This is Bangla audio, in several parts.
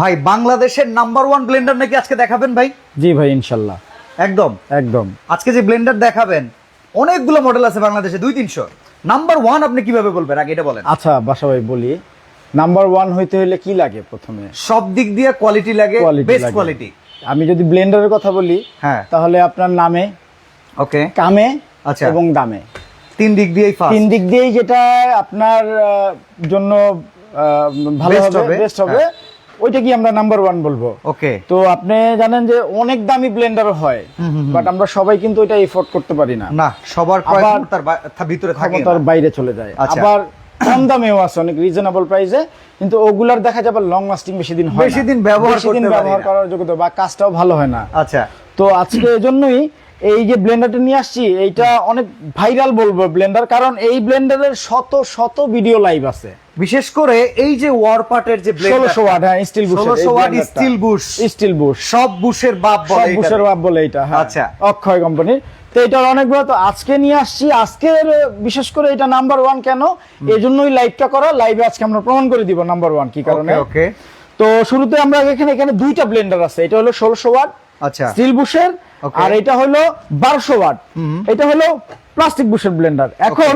ভাই বাংলাদেশের নাম্বার ওয়ান ব্লেন্ডার নাকি আজকে দেখাবেন ভাই? জি ভাই ইনশাল্লাহ। একদম? একদম। আজকে যে ব্লেন্ডার দেখাবেন অনেকগুলো মডেল আছে বাংলাদেশে দুই তিনশো। নাম্বার ওয়ান আপনি কীভাবে বলবেন? আগে এটা বলেন। আচ্ছা বাসা ভাই বলি। নাম্বার ওয়ান হইতে হলে কি লাগে প্রথমে? সব দিক দিয়ে কোয়ালিটি লাগে বেস্ট কোয়ালিটি আমি যদি ব্লেন্ডারের কথা বলি হ্যাঁ। তাহলে আপনার নামে ওকে। কামে আচ্ছা। এবং দামে। তিন দিক দিয়েই তিন দিক দিয়েই যেটা আপনার জন্য ভালো হবে হবে, বেস্ট হবে হ্যাঁ। ওইটা কি আমরা নাম্বার ওয়ান বলব? ওকে। তো আপনি জানেন যে অনেক দামি ব্লেন্ডার হয় বাট আমরা সবাই কিন্তু এটা এফোর্ড করতে পারি না। না সবার ক্ষমতার ভিতরে থাকে ক্ষমতার বাইরে চলে যায়। আচ্ছা। আবার কম দামেও আছে অনেক রিজনেবল প্রাইসে কিন্তু ওগুলার দেখা যাবে লং লাস্টিং বেশি দিন হয়। বেশি দিন ব্যবহার করতে ব্যবহার। করার যোগ্যতা বা কাজটাও ভালো হয় না। আচ্ছা। তো আজকে এজন্যই এই যে ব্লেন্ডারটা নিয়ে আসছি এইটা অনেক ভাইরাল বলব ব্লেন্ডার কারণ এই ব্লেন্ডারের শত শত ভিডিও লাইভ আছে। বিশেষ করে এই যে ওয়ার পার্টের যে ষোলোশো ওয়াট হ্যাঁ স্টিল বুশ ষোলোশো watt steel bush steel bush সব বুশের বাপ বলে বুশের বাপ বলে এটা হ্যাঁ। আচ্ছা। অক্ষয় কোম্পানির। তো এটার অনেক বড় তো আজকে নিয়ে আসছি। আজকের বিশেষ করে এটা নাম্বার ওয়ান কেন? এই জন্যই লাইভটা করা। লাইভে আজকে আমরা প্রমাণ করে দিব নাম্বার ওয়ান কি কারণে। ওকে তো শুরুতে আমরা এখানে এখানে দুইটা ব্লেন্ডার আছে। এটা হলো ষোলোশো ওয়াট আচ্ছা। স্টিল বুশের. আর এটা হলো বারোশো ওয়াট। এটা হলো প্লাস্টিক বুশের ব্লেন্ডার এখন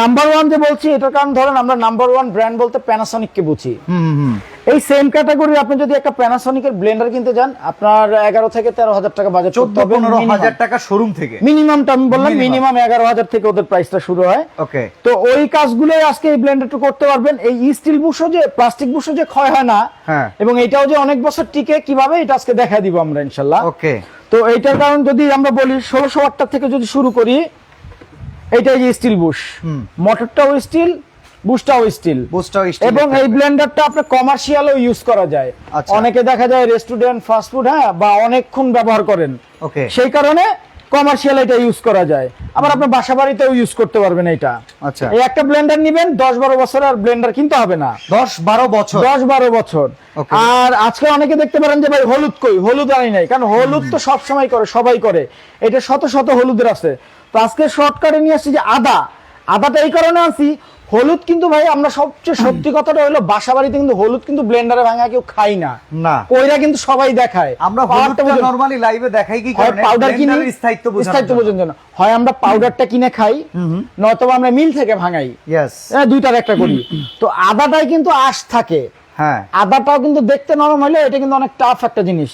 নাম্বার ওয়ান যে বলছি এটার কারণ ধরেন আমরা নাম্বার ওয়ান ব্র্যান্ড বলতে প্যানাসনিক কে বুঝি এই সেম ক্যাটাগরির আপনি যদি একটা প্যানাসনিকের ব্লেন্ডার কিনতে যান আপনার এগারো থেকে তেরো হাজার টাকা বাজেট চোদ্দ পনেরো হাজার টাকা শোরুম থেকে। মিনিমামটা আমি বললাম মিনিমাম এগারো হাজার থেকে ওদের প্রাইসটা শুরু হয়। ওকে তো ওই কাজগুলো আজকে এই ব্লেন্ডারটা করতে পারবেন। এই স্টিল বুশও যে প্লাস্টিক বুশও যে ক্ষয় হয় না হ্যাঁ। এবং এটাও যে অনেক বছর টিকে কীভাবে এটা আজকে দেখা দিব আমরা ইনশাল্লাহ। ওকে তো এইটার কারণ যদি আমরা বলি ষোলোশো ওয়াটটা থেকে যদি শুরু করি এইটাই যে স্টিল বুশ মোটরটাও স্টিল বুশটাও স্টিল বুস্টাও এবং এই ব্লেন্ডারটা আপনার কমার্শিয়ালও ইউজ করা যায়। আচ্ছা। অনেকে দেখা যায় রেস্টুরেন্ট ফাস্টফুড হ্যাঁ বা অনেকক্ষণ ব্যবহার করেন। ওকে সেই কারণে কমার্শিয়াল এটা ইউজ করা যায়। আবার আপনার বাসা বাড়িতেও ইউজ করতে পারবেন এটা আচ্ছা। এই একটা ব্লেন্ডার নিবেন দশ বারো বছর আর ব্লেন্ডার কিনতে হবে না। দশ বারো বছর? দশ বারো বছর। আর আজকে অনেকে দেখতে পারেন যে ভাই হলুদ কই? হলুদ আনি নাই। কারণ হলুদ তো সব সময় করে সবাই করে। এটা শত শত হলুদের আছে। তো আজকে শর্টকাটে নিয়ে আসছি যে আদা। আদাটা এই কারণে আনছি হলুদ কিন্তু ভাই আমরা সবচেয়ে সত্যি কথাটা হলো বাসা বাড়িতে কিন্তু হলুদ কিন্তু ব্লেন্ডারে ভাঙা কেউ খাই না। না। কইরা কিন্তু সবাই দেখায়। আমরা হলুদটা নরমালি লাইভে দেখাই কি হয় কারণে পাউডার কিনে স্থায়িত্ব বোঝানোর স্থায়িত্ব। বোঝানোর জন্য। হয় আমরা পাউডারটা কিনে খাই নয়তো আমরা মিল থেকে ভাঙাই। Yes, হ্যাঁ, দুইটার একটা করি। তো আদাটাই কিন্তু আঁশ থাকে। হ্যাঁ। আদাটাও কিন্তু দেখতে নরম হলে এটা কিন্তু অনেক টাফ একটা জিনিস.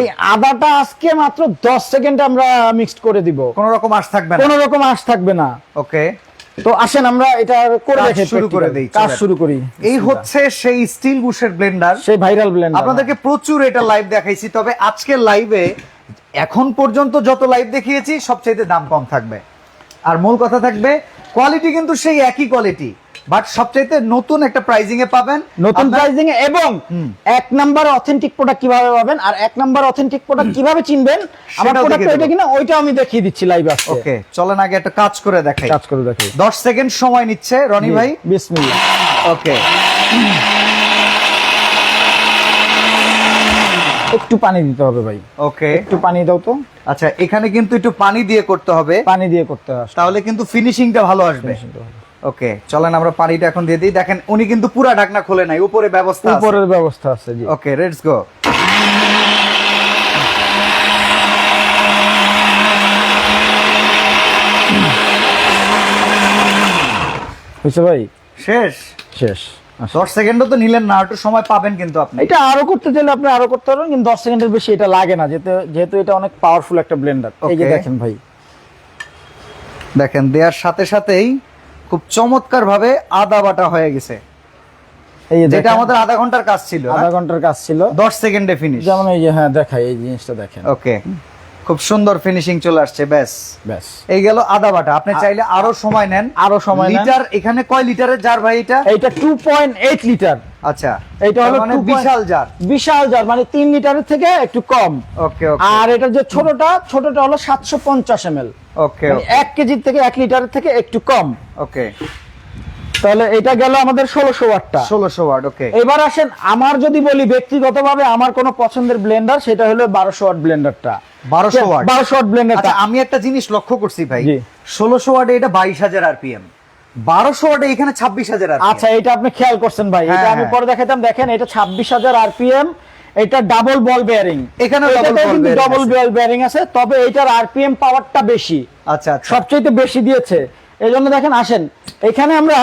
এই আদাটা আজকে মাত্র দশ সেকেন্ডে আমরা মিক্সড করে দিব। কোনো রকম আশ থাকবে না। কোন রকম আঁশ থাকবে না। ওকে তো আসেন আমরা এটা করে দেখে শুরু করে দেই, কাজ শুরু করি। এই হচ্ছে সেই স্টিল বুশের ব্লেন্ডার সেই ভাইরাল ব্লেন্ডার আপনাদেরকে প্রচুর এটা লাইভ দেখাইছি তবে আজকে লাইভে এখন পর্যন্ত যত লাইভ দেখিয়েছি সবচেয়ে দাম কম থাকবে। আর মূল কথা থাকবে কোয়ালিটি কিন্তু সেই একই কোয়ালিটি বাট সবচাইতে নতুন একটা প্রাইজিং এ পাবেন। নতুন প্রাইসিং এ এবং এক নাম্বার অথেন্টিক প্রোডাক্ট কীভাবে পাবেন আর এক নাম্বার অথেন্টিক প্রোডাক্ট কীভাবে চিনবেন আমার প্রোডাক্ট দেবো। কিনা ওইটা আমি দেখিয়ে দিচ্ছি লাইভ আজকে। ওকে চলেন আগে একটা কাজ করে দেখাই। কাজ করে দেখি দশ সেকেন্ড সময় নিচ্ছে রনি ভাই। বিসমিল্লাহ ওকে একটু পানি দিতে হবে ভাই। ওকে একটু পানি দাও তো। আচ্ছা এখানে কিন্তু একটু পানি দিয়ে করতে হবে। পানি দিয়ে করতে হবে। তাহলে কিন্তু ফিনিশিংটা ভালো আসবে। ওকে চলেন আমরা পানিটা এখন দিয়ে দিই। দেখেন উনি কিন্তু পুরা ঢাকনা খোলে নাই উপরে ব্যবস্থা উপরের ব্যবস্থা আছে জি। Okay let's go. হয়েছে ভাই? শেষ? শেষ। আচ্ছা। দশ সেকেন্ডও তো নিলেন না একটু সময় পাবেন কিন্তু আপনি। এটা আরও করতে চাইলে আপনি আরও করতে পারবেন কিন্তু দশ সেকেন্ডের বেশি এটা লাগে না যেহেতু যেহেতু এটা অনেক পাওয়ারফুল একটা ব্লেন্ডার এই যে দেখেন ভাই। দেখেন দেওয়ার সাথে সাথেই খুব চমৎকার ভাবে আদা বাটা হয়ে গেছে। এই যেটা আমাদের আধা ঘণ্টার কাজ ছিল আধা ঘণ্টার কাজ ছিল। দশ সেকেন্ডে ফিনিশ যেমন এই যে হ্যাঁ দেখাই এই জিনিসটা দেখেন। ওকে খুব সুন্দর ফিনিশিং চলে আসছে ব্যাস। ব্যাস। এই গেল আদা বাটা। আপনি চাইলে আরও সময় নেন। আরও সময় লিটার এখানে কয় লিটারের জার ভাই এটা? এইটা টু পয়েন্ট এইট লিটার আচ্ছা। এটা হলো মানে বিশাল জার বিশাল জার মানে তিন লিটারের থেকে একটু কম। ওকে ওকে। আর এটা যে ছোটটা ছোটটা হলো সাতশো পঞ্চাশ এম এল ওকে। এক কেজির থেকে এক লিটারের থেকে একটু কম। ওকে। তাহলে এটা গেল আমাদের ষোলোশো ওয়াটটা। ষোলোশো ওয়াট ওকে। এবার আসেন আমার যদি বলি ব্যক্তিগতভাবে আমার কোনো পছন্দের ব্লেন্ডার সেটা হলো বারোশো ওয়াট ব্লেন্ডারটা 1200 watt? বারোশো ওয়াট ব্লেন্ডারটা আচ্ছা আমি একটা জিনিস লক্ষ্য করছি ভাই। ষোলোশো ওয়াটে এটা বাইশ হাজার আরপিএম। বারোশো ওয়াটে এখানে ছাব্বিশ হাজার আচ্ছা এটা আপনি খেয়াল করছেন ভাই। হ্যাঁ, এটা আমি হ্যাঁ। পরে দেখাইতাম দেখেন এটা ছাব্বিশ হাজার আরপিএম। এটা double ball bearing bearing double ball bearing আছে তবে এটার আরপিএম পাওয়ারটা বেশি। আচ্ছা আচ্ছা। সবচেয়ে বেশি দিয়েছে। এই জন্য দেখেন আসেন। এখানে আমরা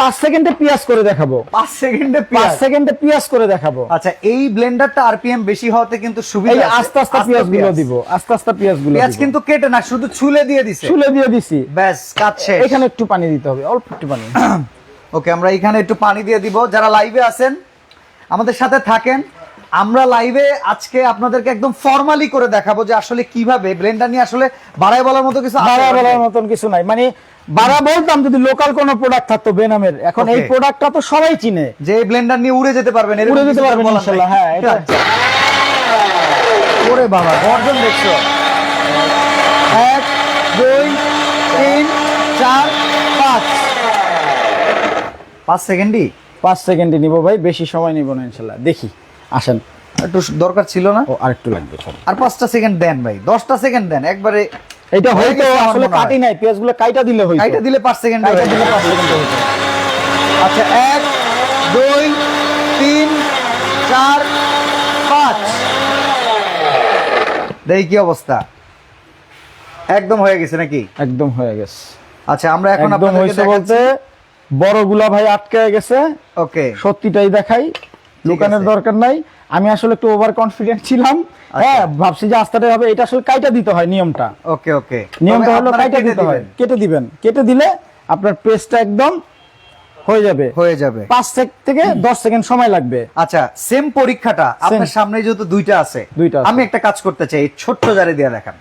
পাঁচ সেকেন্ডে পিয়াস করে দেখাবো। পাঁচ সেকেন্ডে পাঁচ সেকেন্ডে পিয়াস করে দেখাবো। আচ্ছা এই ব্লেন্ডারটা আরপিএম বেশি হওয়াতে কিন্তু সুবিধা আস্তে আস্তে পিয়াসগুলো দিব আস্তে আস্তে পিয়াসগুলো পেঁয়াজ কিন্তু কেটে না শুধু ছুলে দিয়ে দিছে। চুলে দিয়ে দিছি। ব্যাস কাজ শেষ। এখানে একটু পানি দিতে হবে অল্প একটু পানি। ওকে আমরা এখানে একটু পানি দিয়ে দিব। যারা লাইভে আছেন আমাদের সাথে থাকেন। আমরা লাইভে আজকে আপনাদেরকে একদম ফর্মালি করে দেখাবো যে আসলে কীভাবে ব্লেন্ডার নিয়ে আসলে বাড়াই বলার মতো কিছু আছে বাড়া না? বলার মতন কিছু নাই। মানে বাড়া বলতাম যদি লোকাল কোনো প্রোডাক্ট থাকতো বেনামের। এখন এই প্রোডাক্টটা তো সবাই চিনে। যে ব্লেন্ডার নিয়ে উড়ে যেতে পারবেন উড়ে যেতে পারবেন হ্যাঁ এটা ওরে বাবা গর্জন দেখছ। এক দুই তিন চার পাঁচ। পাঁচ সেকেন্ডই পাঁচ সেকেন্ডে নিব ভাই বেশি সময় নিব না ইনশাল্লাহ। দেখি আসেন। একটু দরকার ছিল না? ও আরেকটু লাগবে আর পাঁচটা সেকেন্ড দেন ভাই দশটা সেকেন্ড দেন একবারে এটা হয়তো আসলে কাটি নাই পেঁয়াজগুলো কাইটা দিলে হইতো। এটা দিলে পাঁচ সেকেন্ড কাইটা দিলে পাঁচ সেকেন্ডে হইতো। আচ্ছা এক দুই তিন চার পাঁচ। দেখি কি অবস্থা। একদম হয়ে গেছে নাকি? একদম হয়ে গেছে। আচ্ছা আমরা এখন একদম আপনাদেরকে হয়েছে দেখাচ্ছি। বলতে বড়গুলা ভাই আটকে গেছে। ওকে। সত্যিটাই দেখাই। দোকানের আছে। দরকার নাই। আমি আসলে একটু ওভার কনফিডেন্ট ছিলাম। হ্যাঁ ভাবছি যে আস্তাটাই হবে এটা আসলে কাইটা দিতে হয় নিয়মটা। ওকে ওকে। নিয়মটা হলো কাইটা দিতে হয়। কেটে দিবেন। কেটে দিলে আপনার পেস্টটা একদম হয়ে যাবে। হয়ে যাবে। পাঁচ সেক থেকে দশ সেকেন্ড সময় লাগবে। আচ্ছা সেম পরীক্ষাটা আপনার সামনে যেহেতু দুইটা আছে দুইটা আমি একটা কাজ করতে চাই ছোট্ট জারে দিয়ে দেখান।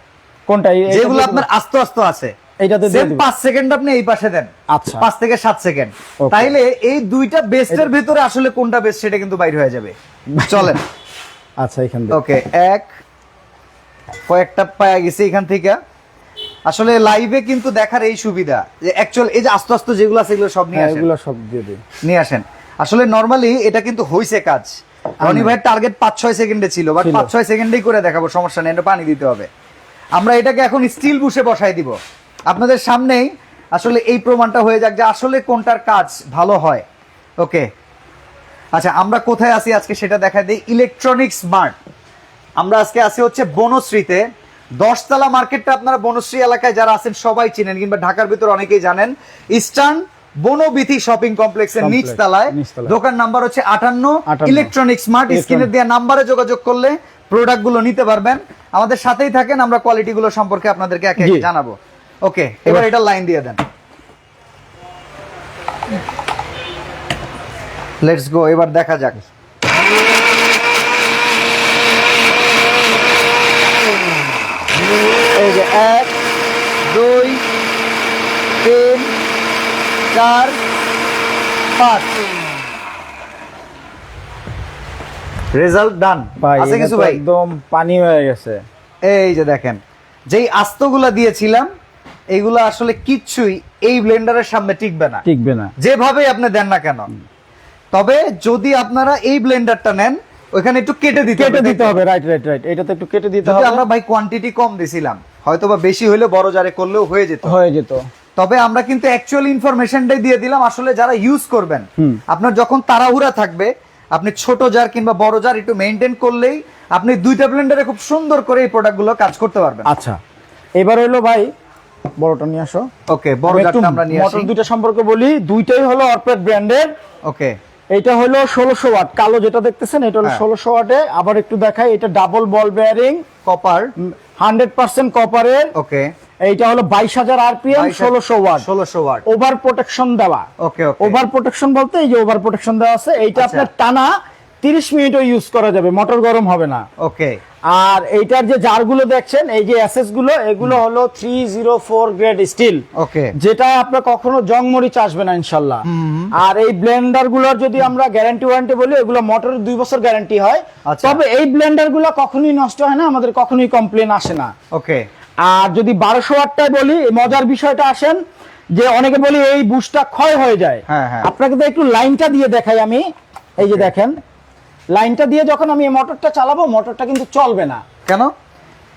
কোনটা? যেগুলো আপনার আস্তে আস্তে আছে। এইটাতে সেম সেকেন্ড আপনি এই পাশে দেন। আচ্ছা। পাঁচ থেকে সাত সেকেন্ড তাইলে এই দুইটা বেস্টের ভিতরে আসলে কোনটা বেস্ট সেটা কিন্তু বাইর হয়ে যাবে। চলেন। আচ্ছা এখান থেকে ওকে এক। কয়েকটা পায়া গেছে এখান থেকে। আসলে লাইভে কিন্তু দেখার এই সুবিধা যে অ্যাকচুয়াল এই যে আস্তে আস্তে যেগুলো আছে এগুলো সব নিয়ে হ্যাঁ, আসেন। এগুলো সব দিয়ে দিই। নিয়ে আসেন। আসলে নরমালি এটা কিন্তু হইছে কাজ। রনি ভাইয়ের টার্গেট পাঁচ ছয় সেকেন্ডে ছিল বাট। পাঁচ ছয় সেকেন্ডেই করে দেখাবো সমস্যা নেই এটা পানি দিতে হবে। আমরা এটাকে এখন স্টিল বুশে বসাই দিব। আপনাদের সামনেই আসলে এই প্রমাণটা হয়ে যাক যে আসলে কোনটার কাজ ভালো হয়। ওকে আচ্ছা আমরা কোথায় আছি আজকে সেটা দেখা দিই। ইলেকট্রনিক স্মার্ট আমরা আজকে আছি হচ্ছে বনশ্রীতে। দশতলা মার্কেটটা আপনারা বনশ্রী এলাকায় যারা আছেন সবাই চিনেন কিংবা ঢাকার ভিতর অনেকেই জানেন। ইস্টার্ন বনবিথি শপিং কমপ্লেক্সের নিচতলায়। দোকান নাম্বার হচ্ছে আটান্ন। 58 ইলেকট্রনিক স্মার্ট স্ক্রিনে দেওয়া নাম্বারে যোগাযোগ করলে প্রোডাক্টগুলো নিতে পারবেন। আমাদের সাথেই থাকেন আমরা কোয়ালিটি গুলো সম্পর্কে আপনাদেরকে একে একে জানাব। ওকে এবার এটা লাইন দিয়ে দেন। লেটস গো এবার দেখা যাক। এই যে এক দুই তিন চার পাঁচ। রেজাল্ট ডান আছে কিছু ভাই? একদম পানি হয়ে গেছে। এই যে দেখেন যেই আস্তগুলা দিয়েছিলাম এইগুলা আসলে কিচ্ছুই এই ব্লেন্ডারের সামনে টিকবে না। টিকবে না। যেভাবে আপনি দেন না কেন। তবে যদি আপনারা এই ব্লেন্ডারটা নেন ওখানে একটু কেটে দিতে কেটে দিতে হবে রাইট রাইট রাইট এটা তো একটু কেটে দিতে হবে। আমরা ভাই কোয়ান্টিটি কম দিছিলাম হয়তো বা বেশি হলে বড় জারে করলেও হয়ে যেত। হয়ে যেত। তবে আমরা কিন্তু অ্যাকচুয়াল ইনফরমেশনটাই দিয়ে দিলাম আসলে যারা ইউজ করবেন আপনার যখন তাড়াহুড়া থাকবে আপনি ছোট জার কিংবা বড় জার একটু মেনটেন করলেই আপনি দুইটা ব্লেন্ডারে খুব সুন্দর করে এই প্রোডাক্টগুলো কাজ করতে পারবেন। আচ্ছা এবার হলো ভাই বড়টা নিয়ে আসো। ওকে বড় জারটা আমরা নিয়ে আসি। দুইটা সম্পর্কে বলি দুইটাই হলো অরপেট ব্র্যান্ডের। ওকে এটা হলো ষোলোশো ওয়াট। কালো যেটা দেখতেছেন এটা হলো হ্যাঁ। ষোলোশো ওয়াটে। আবার একটু দেখাই এটা double ball bearing copper hundred percent কপারের ওকে এইটা হলো বাইশ হাজার আরপিএম ষোলোশো ওয়াট। ষোলোশো ওয়াট। ওভার প্রোটেকশন দেওয়া। ওকে ওভার প্রোটেকশন বলতে এই যে ওভার প্রোটেকশন দেওয়া আছে এইটা আচ্ছা। আপনার টানা তিরিশ মিনিটও ইউজ করা যাবে মোটর গরম হবে না। ওকে আর এইটার যে জারগুলো দেখছেন এই যে এসএসগুলো এগুলো হলো three zero four grade steel okay. যেটা আপনার কখনো জং মরিচ আসবে না ইনশাল্লাহ। আর এই ব্লেন্ডারগুলোর যদি আমরা গ্যারান্টি ওয়ারেন্টি বলি এগুলো মোটরের দুই বছর গ্যারান্টি হয়। আচ্ছা। তবে এই ব্লেন্ডারগুলো কখনোই নষ্ট হয় না আমাদের কখনোই কমপ্লেন আসে না। ওকে। আর যদি বারোশো আটটায় বলি মজার বিষয়টা আসেন যে অনেকে বলি এই বুশটা ক্ষয় হয়ে যায়। হ্যাঁ, হ্যাঁ। আপনাকে তো একটু লাইনটা দিয়ে দেখাই আমি। এই যে দেখেন লাইনটা দিয়ে যখন আমি এই মোটরটা চালাবো মোটরটা কিন্তু চলবে না। কেন?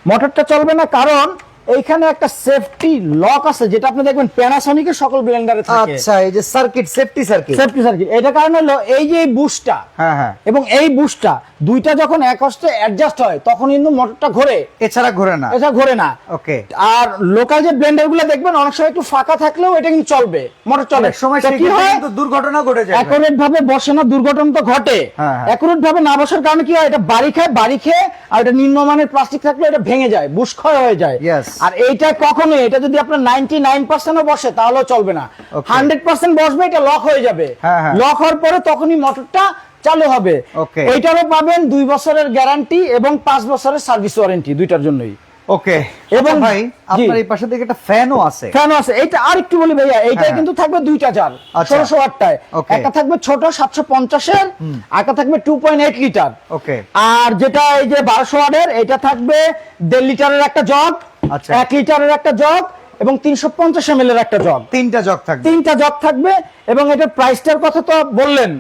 মোটরটা চলবে না কারণ এইখানে একটা সেফটি লক আছে যেটা আপনি দেখবেন প্যানাসনিকের সকল ব্লেন্ডারে থাকে। আচ্ছা এই যে circuit safety circuit safety circuit এটা কারণ হলো এই যে বুস্টটা হ্যাঁ হ্যাঁ। এবং এই বুস্টটা দুইটা যখন এক হস্তে অ্যাডজাস্ট হয় তখন কিন্তু মোটরটা ঘোরে। এছাড়া ঘোরে না। এটা ঘোরে না। ওকে আর লোকাল যে ব্লেন্ডারগুলো দেখবেন অনেক সময় একটু ফাঁকা থাকলেও এটা কিন্তু চলবে মোটর চলে। সময় কি হয়? কিন্তু দুর্ঘটনা ঘটে যায়। অ্যাকুরেট ভাবে বসে না দুর্ঘটনা তো ঘটে। হ্যাঁ, হ্যাঁ। অ্যাকুরেট ভাবে না বসার কারণে কি হয়? এটা বাড়ি খায় বাড়ি খেয়ে আর এটা নিম্নমানের প্লাস্টিক থাকলে এটা ভেঙে যায় বুশক্ষয় হয়ে যায়। Yes. আর এইটা কখনো এটা যদি আপনার নাইনটি নাইন পার্সেন্টও বসে তাহলেও চলবে না। Okay. হান্ড্রেড পার্সেন্ট বসবে এটা লক হয়ে যাবে। হ্যাঁ, হ্যাঁ। লক হওয়ার পরে তখনই মোটরটা চালু হবে. এইটারও পাবেন দুই বছরের গ্যারান্টি এবং পাঁচ বছরের সার্ভিস ওয়ারেন্টি দুইটার জন্যই। ওকে এবং- এবং ভাই আপনার এই পাশে থেকে একটা ফ্যানও আছে। ফ্যান আছে। এইটা আর একটু বলি ভাইয়া হ্যাঁ। কিন্তু থাকবে দুইটা জার আচ্ছা। ষোলোশো আটটায়. একটা থাকবে ছোট সাতশো পঞ্চাশের একটা থাকবে two point eight litre okay আর যেটা এই যে বারোশো ওয়াটের এটা থাকবে দেড় লিটারের একটা জগ আচ্ছা। এক লিটারের একটা জগ এবং তিনশো পঞ্চাশ এম এর একটা জগ। তিনটা জগ থাকবে। তিনটা জগ থাকবে এবং এটার প্রাইসটার কথা তো বললেন।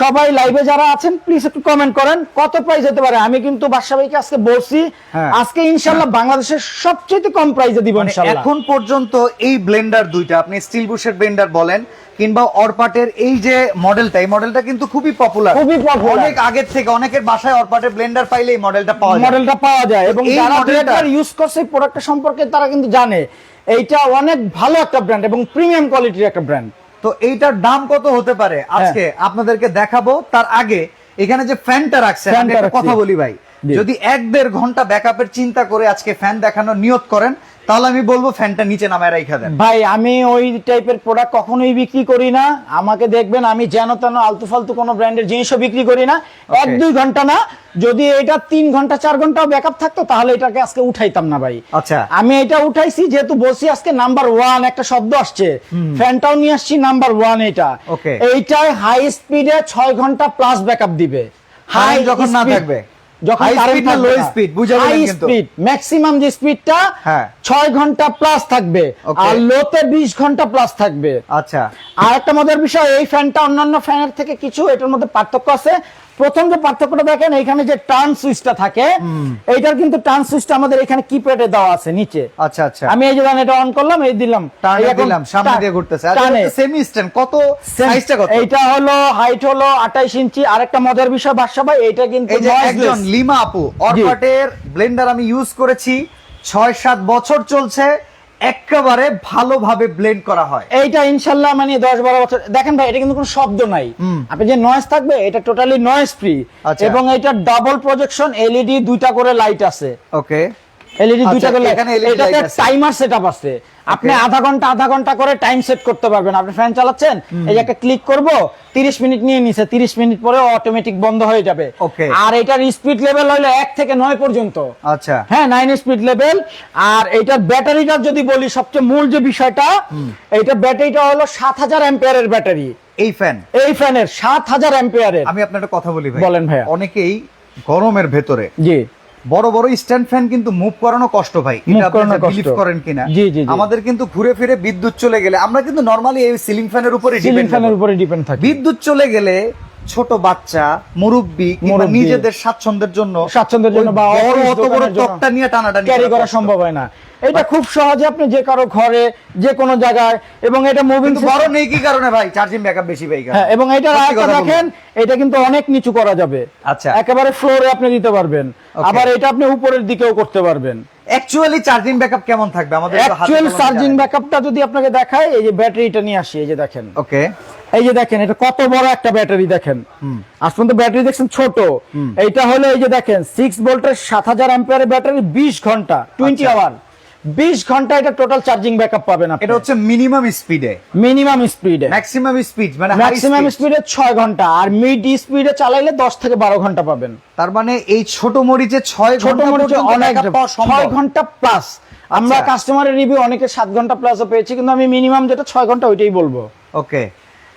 সবাই লাইভে যারা আছেন প্লিজ একটু কমেন্ট করেন কত প্রাইস হতে পারে? আমি কিন্তু বাদশা ভাইকে আজকে বলছি হ্যাঁ। আজকে ইনশাল্লাহ বাংলাদেশের সবচেয়ে কম প্রাইসে দিব মানে ইনশাল্লাহ। এখন পর্যন্ত এই ব্লেন্ডার দুইটা আপনি স্টিল বুশের ব্লেন্ডার বলেন কিংবা অরপাটের এই যে মডেলটা এই মডেলটা কিন্তু খুবই পপুলার খুবই। অনেক আগের থেকে অনেকের বাসায় অরপাটের ব্লেন্ডার পাইলে এই মডেলটা পাওয়া যায়। মডেলটা পাওয়া যায় এবং যারা মডেলটা- ইউজ করছে প্রোডাক্টটা সম্পর্কে তারা কিন্তু জানে এইটা অনেক ভালো একটা ব্র্যান্ড এবং প্রিমিয়াম কোয়ালিটির একটা ব্র্যান্ড তো এইটার দাম কত হতে পারে? হ্যাঁ। আজকে আপনাদেরকে দেখাবো তার আগে এখানে যে ফ্যানটা রাখছেন আমি কথা বলি ভাই। যদি এক দেড় ঘণ্টা ব্যাকআপের চিন্তা করে আজকে ফ্যান দেখানোর নিয়ত করেন তাহলে আমি বলব ফ্যানটা নিচে নামায় রাখা দেন। ভাই আমি ওই টাইপের প্রোডাক্ট কখনোই বিক্রি করি না। আমাকে দেখবেন আমি যেন তেন আলতু ফালতু কোনো ব্র্যান্ডের জিনিসও বিক্রি করি না। এক দুই ঘণ্টা না যদি এটা তিন ঘণ্টা চার ঘন্টাও ব্যাকআপ থাকতো তাহলে এটাকে আজকে উঠাইতাম না ভাই। আচ্ছা। আমি এটা উঠাইছি যেহেতু বলছি আজকে নাম্বার ওয়ান একটা শব্দ আসছে। ফ্যানটাও নিয়ে আসছি নাম্বার ওয়ান এটা. এইটাই হাই স্পিডে ছয় ঘণ্টা প্লাস ব্যাকআপ দিবে। হাই যখন না থাকবে। যখন কারেন্টটা low speed? High. Speed maximum যে স্পিডটা হ্যাঁ। ছয় ঘণ্টা প্লাস থাকবে আর লোতে বিশ ঘণ্টা প্লাস থাকবে আচ্ছা আর একটা মজার বিষয় এই ফ্যানটা অন্যান্য ফ্যানের থেকে কিছু এটার মধ্যে পার্থক্য আছে প্রথম যে পার্থক্যটা দেখেন এখানে যে টার্ন সুইচটা থাকে এইটার কিন্তু টার্ন সুইচটা আমাদের এখানে কিপ্যাডে দেওয়া আছে নিচে। আচ্ছা আচ্ছা। আমি এই যে এটা অন করলাম এই দিলাম। টার্নে দিলাম সামনে দিয়ে ঘুরতেছে। সেমি স্ট্যান্ড কত সাইজটা কত? এইটা হলো হাইট হলো আঠাইশ ইঞ্চি আরেকটা মজার বিষয় বাসা ভাই এটা কিন্তু এই যে একজন লিমা আপু অরপাটের ব্লেন্ডার আমি ইউজ করেছি ছয় সাত বছর চলছে একেবারে ভালোভাবে ব্লেন্ড করা হয়। এইটা ইনশাল্লাহ মানে দশ বারো বছর দেখেন ভাই এটা কিন্তু কোনো শব্দ নাই। আপনি যে নয়েজ থাকবে এটা টোটালি নয়েজ ফ্রি আচ্ছা। এবং এটা ডাবল প্রজেকশন এলইডি দুইটা করে লাইট আছে। ওকে এলইডি আচ্ছা, দুইটা করে এখানে এটাতে টাইমার সেটআপ আছে। আপনি আধা ঘণ্টা আধা ঘণ্টা করে টাইম সেট করতে পারবেন। আপনি ফ্যান চালাচ্ছেন এই যে একটা ক্লিক করব 30 মিনিট নিয়ে নিছে 30 মিনিট পরে অটোমেটিক বন্ধ হয়ে যাবে। আর এটার স্পিড লেভেল হলো 1 থেকে 9 পর্যন্ত। আচ্ছা। হ্যাঁ নাইন স্পিড লেভেল আর এটার ব্যাটারিটা যদি বলি সবচেয়ে মূল যে বিষয়টা এইটা ব্যাটারিটা হলো সাত হাজার অ্যাম্পিয়ারের ব্যাটারি এই ফ্যান এই ফ্যানের সাত হাজার অ্যাম্পিয়ারের আমি আপনার কথা বলি ভাই। বলেন ভাইয়া। অনেকেই গরমের ভেতরে জি। বড় বড় স্ট্যান্ড ফ্যান কিন্তু মুভ করানো কষ্ট ভাই। করানো বিলিভ করেন কিনা। আমাদের কিন্তু ঘুরে ফিরে বিদ্যুৎ চলে গেলে আমরা কিন্তু নরমালি এই সিলিং ফ্যানের উপরে সিলিং ফ্যানের উপরে ডিপেন্ড থাকি। বিদ্যুৎ চলে গেলে ছোট বাচ্চা মুরব্বী। নিজেদের স্বাচ্ছন্দ্যের জন্য স্বাচ্ছন্দ্যের জন্য বা অত বড় টকটা তক্তা নিয়ে টানাটা ক্যারি করা সম্ভব হয় না। এটা খুব সহজে আপনি যে কারও ঘরে যে কোনো জায়গায় এবং এটা মুভিং বড় নেই কি কারণে ভাই? চার্জিং ব্যাকআপ বেশি ভাই হ্যাঁ এবং এটার সত্যি আয়টা দেখেন এটা কিন্তু অনেক নিচু করা যাবে। আচ্ছা। একেবারে ফ্লোরে আপনি দিতে পারবেন। আবার এটা আপনি উপরের দিকেও করতে পারবেন। অ্যাকচুয়ালি চার্জিং ব্যাকআপ কেমন থাকবে? আমাদের অ্যাকচুয়াল চার্জিং ব্যাকআপটা যদি আপনাকে দেখায় এই যে ব্যাটারিটা নিয়ে আসি এই যে দেখেন। ওকে এই যে দেখেন এটা কত বড় একটা ব্যাটারি দেখেন। আজ পর্যন্ত ব্যাটারি দেখছেন ছোট। এইটা হলো এই যে দেখেন সিক্স ভোল্টের সাত হাজার অ্যাম্পিয়ারের ব্যাটারি বিশ ঘণ্টা টোয়েন্টি আচ্ছা। আওয়ার বিশ ঘণ্টা এটা টোটাল চার্জিং ব্যাকআপ পাবেন এটা হচ্ছে মিনিমাম স্পিডে মিনিমাম স্পিডে ম্যাক্সিমাম স্পিড মানে ম্যাক্সিমাম স্পিডে ছয় ঘণ্টা আর মিড স্পিডে চালাইলে দশ থেকে বারো ঘণ্টা পাবেন। তার মানে এই ছোট মরিচে ছয় ছোট ঘণ্টা মরিচে অনেক backup পাওয়া ছয় ঘণ্টা প্লাস আমরা আচ্ছা। কাস্টমারের রিভিউ অনেকে সাত ঘণ্টা প্লাসও পেয়েছি কিন্তু আমি মিনিমাম যেটা ছয় ঘণ্টা ওইটাই বলব। ওকে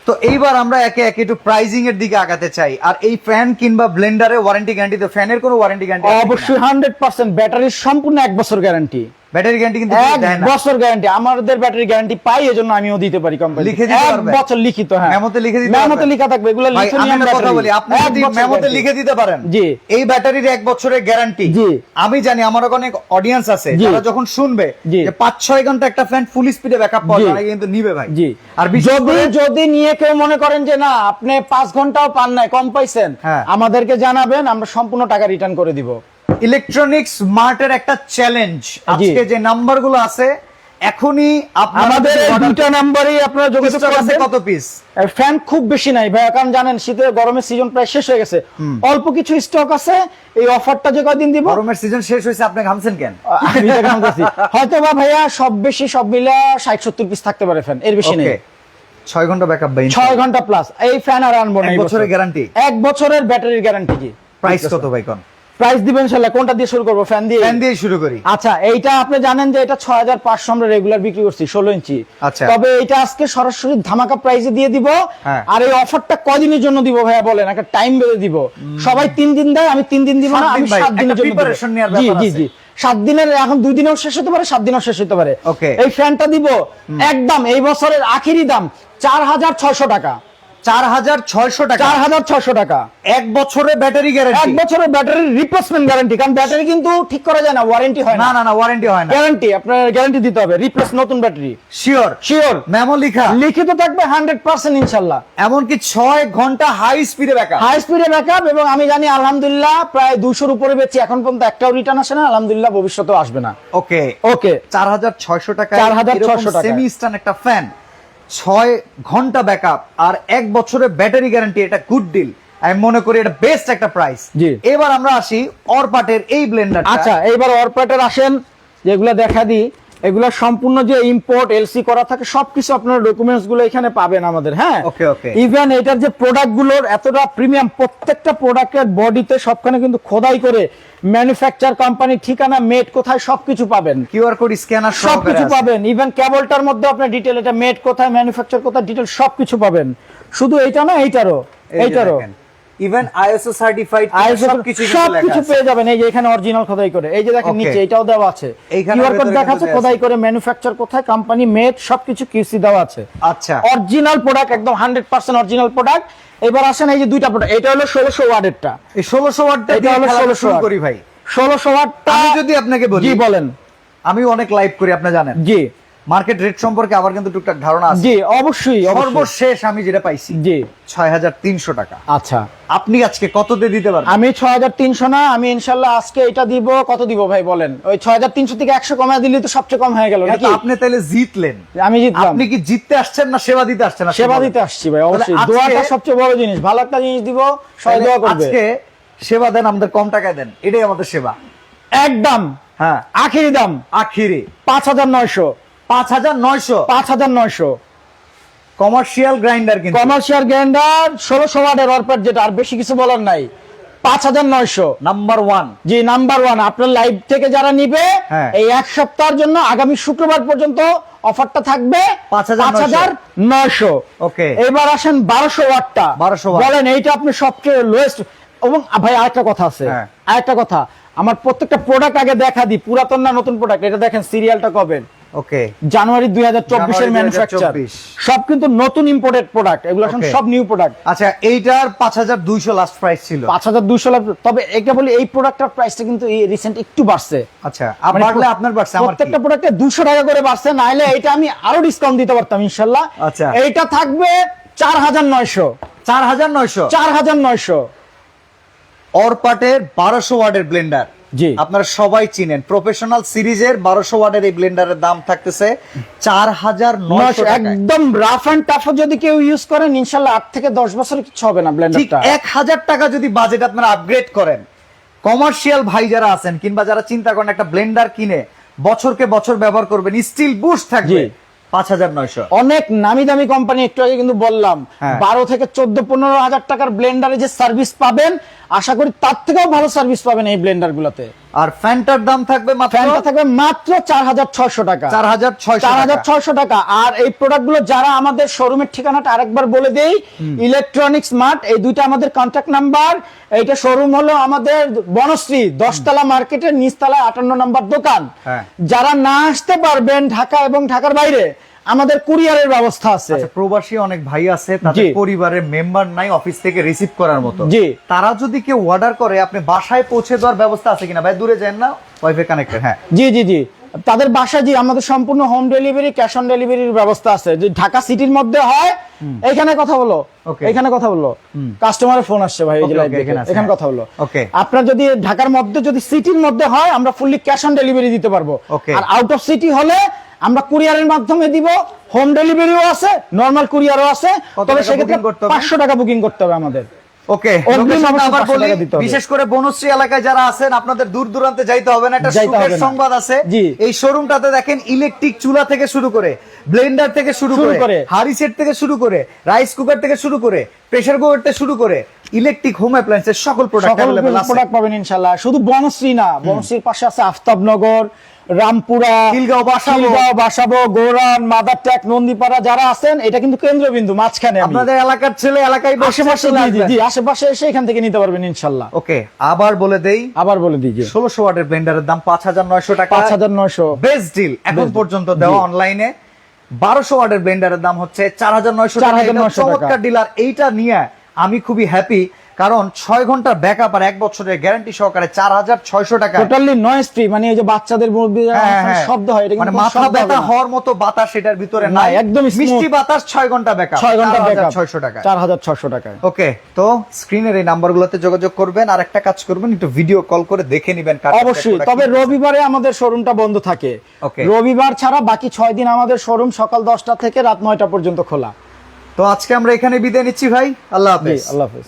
তো এইবার আমরা একে একে একটু প্রাইজিং এর দিকে আগাতে চাই। আর এই ফ্যান কিংবা ব্লেন্ডারে ওয়ারেন্টি গ্যারান্টি তো ফ্যানের কোনো ওয়ারেন্টি গ্যারান্টি অবশ্যই হান্ড্রেড পার্সেন্ট ব্যাটারির সম্পূর্ণ এক বছর গ্যারান্টি ব্যাটারি গ্যারান্টি কিন্তু এক বছর গ্যারান্টি আমাদের ব্যাটারি গ্যারান্টি পাই এজন্য আমিও দিতে পারি কোম্পানি লিখে দিতে এক বছর লিখিত হ্যাঁ। মেমোতে লিখে দিতে মেমোতে পারবে? লেখা থাকবে এগুলো ভাই, আমি লিথিয়াম একটা কথা বলি আপনি যদি মেমোতে লিখে দিতে পারেন জি। এই ব্যাটারির এক বছরের গ্যারান্টি জি। আমি জানি আমার অনেক অডিয়েন্স আছে যারা যখন শুনবে যে পাঁচ ছয় ঘণ্টা একটা ফ্যান ফুল স্পিডে ব্যাকআপ পাওয়া। যায়, কিন্তু নিবে ভাই। জি। আর যদি যদি নিয়ে কেউ মনে করেন যে না আপনি পাঁচ ঘন্টাও পান নাই কম পাইছেন হ্যাঁ। আমাদেরকে জানাবেন আমরা সম্পূর্ণ টাকা রিটার্ন করে দিব। ইলেকট্রনিক্স স্মার্টের একটা চ্যালেঞ্জ। আজকে যে নাম্বারগুলো আছে এখনই আমাদের দুইটা নাম্বারই আপনারা যোগাযোগ আছে কত পিস? ফ্যান খুব বেশি নাই ভাই কারণ জানেন শীতের গরমের সিজন প্রায় শেষ হয়ে গেছে। অল্প কিছু স্টক আছে এই অফারটা যে কয়দিন দিব? গরমের সিজন শেষ হয়েছে আপনি ঘামছেন কেন? আমি হয়তো বা ভাইয়া সব বেশি সব মিলা ষাট সত্তর পিস থাকতে পারে ফ্যান এর বেশি নেই। ছয় ঘণ্টা ব্যাকআপ ভাই ছয় ঘণ্টা প্লাস এই ফ্যান আর আনব না এক বছরের গ্যারান্টি এক বছরের ব্যাটারির গ্যারান্টি কি প্রাইস কত ভাই কোন? প্রাইস দিবেন ইনশাআল্লাহ কোনটা দিয়ে শুরু করব? ফ্যান দিয়ে? ফ্যান দিয়ে শুরু করি। আচ্ছা এইটা আপনি জানেন যে এটা ছয় হাজার পাঁচশো আমরা রেগুলার বিক্রি করছি ষোলো ইঞ্চি। আচ্ছা। তবে এটা আজকে সরাসরি ধামাকা প্রাইসে দিয়ে দিব। হ্যাঁ। আর এই অফারটা জন্য দিব ভাইয়া বলেন? একটা টাইম বেঁধে দিব। সবাই তিন দিন দেয় আমি তিন দিন দিব না আমি দিনের জন্য। নেওয়ার জি। জি সাত দিনের এখন দুই দিনেও শেষ হতে পারে সাত দিনেও শেষ হতে পারে। এই ফ্যানটা দিব একদম এই বছরের আখেরি দাম চার হাজার ছয়শো টাকা। চার হাজার ছয়শো টাকা। চার হাজার ছয়শো টাকা। এক বছরের ব্যাটারি এক বছরের রিপ্লেসমেন্ট গ্যারান্টি কারণ ব্যাটারি কিন্তু ঠিক করা যায় না ওয়ারেন্টি হয় না। না না না ওয়ারেন্টি হয় না। গ্যারান্টি আপনার গ্যারান্টি দিতে হবে রিপ্লেস নতুন ব্যাটারি। শিওর শিওর মেমো লিখা। লিখিত থাকবে হান্ড্রেড পার্সেন্ট ইনশাল্লাহ। এমনকি ছয় ঘণ্টা হাই স্পিডে ব্যাকআপ হাই স্পিডে ব্যাকআপ এবং আমি জানি আলহামদুলিল্লাহ প্রায় দুশোর উপরে বেচি এখন পর্যন্ত একটাও রিটার্ন আসে না আলহামদুলিল্লাহ ভবিষ্যতেও আসবে না। ওকে ওকে চার হাজার ছয়শো টাকা 4,600 টাকায়। সেমি স্টান একটা ফ্যান ছয় ঘণ্টা ব্যাকআপ আর এক বছরের ব্যাটারি গ্যারান্টি এটা গুড ডিল আমি মনে করি এটা বেস্ট একটা প্রাইস। এবার আমরা আসি অরপাটের এই ব্লেন্ডার আচ্ছা এইবার অরপাটের আসেন যেগুলো দেখা দিই। এগুলা সম্পূর্ণ যে ইম্পোর্ট এলসি করা থাকে সবকিছু আপনার ডকুমেন্টসগুলো এখানে পাবেন আমাদের হ্যাঁ? Okay, okay. ইভেন এটার যে প্রোডাক্টগুলোর এতটা প্রিমিয়াম প্রত্যেকটা প্রোডাক্টের বডিতে সবখানে কিন্তু খোদাই করে ম্যানুফ্যাকচার কোম্পানি ঠিকানা মেড কোথায় সবকিছু পাবেন। কিউআর কোড স্ক্যানার সবকিছু পাবেন। ইভেন কেবলটার মধ্যে আপনার ডিটেল এটা মেড কোথায় ম্যানুফ্যাকচার কোথায় ডিটেল সবকিছু পাবেন। শুধু এইটা না এইটারও এইটারও। ইভেন আইএসও সার্টিফাইড আইএসও সবকিছু সবকিছু পেয়ে যাবেন। এই যে এখানে অরিজিনাল খোদাই করে। এই যে দেখেন নিচে এটাও দেওয়া আছে। কিউআর কোড দেখাচ্ছে খোদাই করে ম্যানুফ্যাকচার কোথায়? কোম্পানি মেড সবকিছু কিউসি দেওয়া আছে। আচ্ছা। অরিজিনাল প্রোডাক্ট একদম 100% অরিজিনাল প্রোডাক্ট এবার আসেন এই যে দুইটা প্রোডাক্ট এটা হলো 1600 ওয়াটেরটা। এই ষোলোশো ওয়াটটা এটা হলো 1600 শুরু ওয়াট। করি ভাই। 1600 ওয়াটটা আমি যদি আপনাকে বলি জি বলেন। আমি অনেক লাইভ করি আপনি জানেন। জি। মার্কেট রেট সম্পর্কে আবার কিন্তু টুকটাক ধারণা আছে। জি অবশ্যই সর্বশেষ আমি যেটা পাইছি জি। ছয় হাজার তিনশো টাকা। আচ্ছা। আপনি আজকে কততে দিতে পারবেন? আমি ছয় হাজার তিনশো না আমি ইনশাল্লাহ আজকে এটা দিব কত দিব ভাই বলেন? ওই ছয় হাজার তিনশো থেকে একশো কমায় দিলে তো সবচেয়ে কম হয়ে গেল নাকি? আপনি তাহলে জিতলেন। আমি জিতলাম। আপনি কি জিততে আসছেন না সেবা দিতে আসছেন আপনি সেবা দিতে আসছি ভাই অবশ্যই। দোয়াটা সবচেয়ে বড় জিনিস ভালো একটা জিনিস দিব সবাই দোয়া করবে। আজকে সেবা দেন আমাদের কম টাকায় দেন এটাই আমাদের সেবা। একদম। হ্যাঁ। আখেরি দাম। আখিরে। পাঁচ হাজার নয়শো। পাঁচ হাজার নয়শো। পাঁচ হাজার নয়শো। কমার্শিয়াল গ্রাইন্ডার কিন্তু। কমার্শিয়াল গ্রাইন্ডার ষোলোশো ওয়াটের অরপার যেটা আর বেশি কিছু বলার নাই। পাঁচ হাজার নয়শো। নাম্বার ওয়ান জি নাম্বার ওয়ান আপনার লাইভ থেকে যারা নিবে হ্যাঁ। এই এক সপ্তাহের জন্য আগামী শুক্রবার পর্যন্ত অফারটা থাকবে 5,900 নয়শো। ওকে এবার আসেন বারোশো ওয়াটটা। 1200 ওয়াট। বলেন এইটা আপনি সবচেয়ে লোয়েস্ট এবং ভাই আরেকটা কথা আছে। হ্যাঁ। আরেকটা কথা। আমার প্রত্যেকটা প্রোডাক্ট আগে দেখা দিই। পুরাতন না নতুন প্রোডাক্ট এটা দেখেন সিরিয়ালটা কবে? ওকে। জানুয়ারি দুই হাজার চব্বিশের জানুয়ারি ম্যানুফ্যাকচার সব কিন্তু নতুন ইম্পোর্টেড প্রোডাক্ট এগুলো এখন সব নিউ প্রোডাক্ট আচ্ছা এইটার পাঁচ হাজার দুইশো লাস্ট প্রাইস ছিল। পাঁচ হাজার দুইশো তবে এটা বলি এই প্রোডাক্টটার প্রাইসটা কিন্তু রিসেন্ট একটু বাড়ছে। আচ্ছা মানে বাড়লে আপনার বাড়ছে আমার প্রত্যেকটা প্রোডাক্টে দুশো টাকা করে বাড়ছে নাইলে এটা আমি আরও ডিসকাউন্ট দিতে পারতাম ইনশাল্লাহ। আচ্ছা। এইটা থাকবে চার হাজার নয়শো। চার হাজার নয়শো? চার হাজার নয়শো। অরপাটের বারোশো ওয়ার্ডের ব্লেন্ডার। আপনারা সবাই চিনেন। প্রফেশনাল সিরিজের বারোশো ওয়ার্ডের এই ব্লেন্ডারের দাম থাকতেছে চার হাজার নয়শো একদম রাফ অ্যান্ড টাফ যদি কেউ ইউজ করেন ইনশাল্লাহ আট থেকে দশ বছর কিছু হবে না ব্লেন্ডারটা। এক হাজার টাকা যদি বাজেট আপনারা আপগ্রেড করেন কমার্শিয়াল ভাই যারা আছেন কিংবা যারা চিন্তা করেন একটা ব্লেন্ডার কিনে বছরকে বছর ব্যবহার করবেন স্টিল বুস্ট থাকবে। জি। পাঁচ হাজার নয়শো অনেক নামি দামি কোম্পানি একটু আগে কিন্তু বললাম হ্যাঁ। বারো থেকে চোদ্দ পনেরো হাজার টাকার ব্লেন্ডারে যে সার্ভিস পাবেন আশা করি তার থেকেও ভালো সার্ভিস পাবেন এই ব্লেন্ডার গুলোতে আর ফ্যানটার দাম থাকবে ফ্যানটা থাকবে মাত্র চার হাজার ছয়শো টাকা। চার হাজার চার হাজার ছয়শো টাকা। আর এই প্রোডাক্টগুলো যারা আমাদের শোরুমের ঠিকানাটা আরেকবার বলে দেই ইলেকট্রনিক্স মার্ট এই দুইটা আমাদের কন্ট্যাক্ট নাম্বার এইটা শোরুম হলো আমাদের বনশ্রী দশতলা মার্কেটের নিচতলায় আটান্ন নাম্বার দোকান। হ্যাঁ। যারা না আসতে পারবেন ঢাকা এবং ঢাকার বাইরে আমাদের কুরিয়ারের ব্যবস্থা আছে। আচ্ছা প্রবাসী অনেক ভাই আছে তাদের পরিবারের মেম্বার নাই অফিস থেকে রিসিভ করার মতো। জি। তারা যদি কেউ অর্ডার করে আপনি বাসায় পৌঁছে দেওয়ার ব্যবস্থা আছে কিনা? ভাই দূরে যান না ওয়াইফাই কানেক্টেড হ্যাঁ। জি জি জি। তাদের বাসায় জি আমাদের সম্পূর্ণ হোম ডেলিভারি ক্যাশ অন ডেলিভারির ব্যবস্থা আছে। যদি ঢাকা সিটির মধ্যে হয় এখানে কথা বলো। এখানে কথা বলো। কাস্টমারের ফোন আসছে ভাই। এখানে হ্যাঁ। কথা বলো. আপনার যদি ঢাকার মধ্যে যদি সিটির মধ্যে হয় আমরা ফুললি ক্যাশ অন ডেলিভারি দিতে পারব. আর আউট অফ সিটি হলে আমরা কুরিয়ারের মাধ্যমে দিব হোম ডেলিভারিও আছে নর্মাল কুরিয়ারও আছে তবে সেক্ষেত্রে পাঁচশো টাকা বুকিং করতে হবে আমাদের। বিশেষ করে বনশ্রী এলাকায় যারা আছেন আপনাদের দূর দূরান্তে যাইতে হবে না একটা সুখের সংবাদ আছে। এই শোরুমটাতে দেখেন ইলেকট্রিক চুলা থেকে শুরু করে ব্লেন্ডার থেকে শুরু করে হারি সেট থেকে শুরু করে রাইস কুকার থেকে শুরু করে প্রেসার কুকার থেকে শুরু করে ইলেকট্রিক হোম অ্যাপ্লায়েন্সের সকল প্রোডাক্ট পাবেন শুধু বনশ্রী না বনশ্রীর পাশে আছে আফতাবনগর রামপুরা খিলগাঁও, বাসাবো। গৌরান মাদারটেক নন্দীপাড়া যারা আছেন এটা কিন্তু কেন্দ্রবিন্দু মাঝখানে আপনাদের এলাকার ছেলে এলাকায় আশেপাশে জি, আশেপাশে এসে এখান থেকে নিতে পারবেন ইনশাল্লাহ। ওকে আবার বলে দেই আবার বলে দিই ষোলোশো ওয়াটের ব্লেন্ডারের দাম পাঁচ হাজার নয়শো টাকা। পাঁচ হাজার নয়শো। বেস্ট ডিল এখন পর্যন্ত দেওয়া অনলাইনে। বারোশো ওয়াটের ব্লেন্ডারের দাম হচ্ছে চার হাজার নয়শো টাকা। চমৎকার টাকা। ডিলার এইটা নিয়ে আমি খুবই হ্যাপি কারণ ছয় ঘণ্টার ব্যাকআপ আর এক বছরের গ্যারান্টি সহকারে চার হাজার ছয়শো টাকা। টোটালি নয়েজ ফ্রি মানে এই যে বাচ্চাদের হ্যাঁ, হ্যাঁ। শব্দ হয় এটা মানে মাথা ব্যথা হওয়ার মতো বাতাস সেটার ভিতরে না, নাই। একদম মিষ্টি বাতাস ছয় ঘণ্টা ব্যাকআপ ছয় ঘণ্টা ব্যাকআপ ছয়শো টাকা। চার হাজার ছশো টাকায়। ওকে তো স্ক্রিনের এই নাম্বারগুলোতে যোগাযোগ করবেন। আর একটা কাজ করবেন একটু ভিডিও কল করে দেখে নিবেন অবশ্যই তবে রবিবারে আমাদের শোরুমটা বন্ধ থাকে. রবিবার ছাড়া বাকি ছয় দিন আমাদের শোরুম সকাল দশটা থেকে রাত নয়টা পর্যন্ত খোলা। তো আজকে আমরা এখানে বিদায় নিচ্ছি ভাই। আল্লাহ হাফেজ। আল্লাহ হাফেজ।